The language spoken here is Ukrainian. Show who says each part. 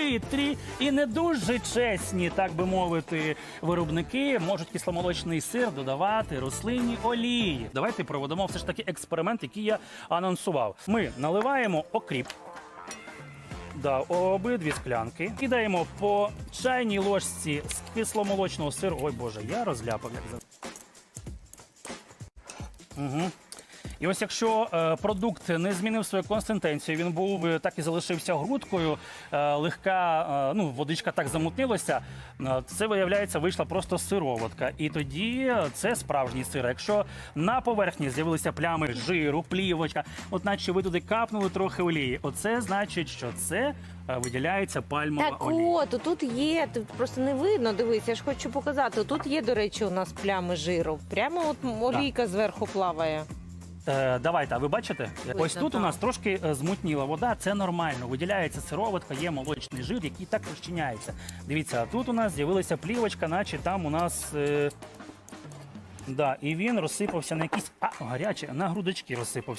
Speaker 1: хитрі і не дуже чесні, так би мовити, виробники можуть кисломолочний сир додавати рослинні олії. Давайте проведемо все ж таки експеримент, який я анонсував. Ми наливаємо окріп. Да, обидві склянки. Кидаємо по чайній ложці з кисломолочного сиру. Ой Боже, я розляпав як завжди. Угу. І ось якщо е, продукт не змінив свою консистенцію, він був так і залишився грудкою, е, легка, е, ну, водичка так замутнилася, це, виявляється, вийшла просто сироватка. І тоді це справжній сир. Якщо на поверхні з'явилися плями жиру, плівочка, от наче ви туди капнули трохи олії, оце значить, що це виділяється пальмова
Speaker 2: Так
Speaker 1: олія.
Speaker 2: от, тут є, тут просто не видно, дивись, я ж хочу показати. Тут є, до речі, у нас плями жиру. Прямо от олійка зверху плаває.
Speaker 1: Е, давайте, а ви бачите? Ось тут у нас трошки е, змутніла вода, це нормально. Виділяється сироватка, є молочний жир, який так розчиняється. Дивіться, а тут у нас з'явилася плівочка, наче там у нас. Е... Да, і він розсипався на якісь. А, гаряче, на грудочки розсипався.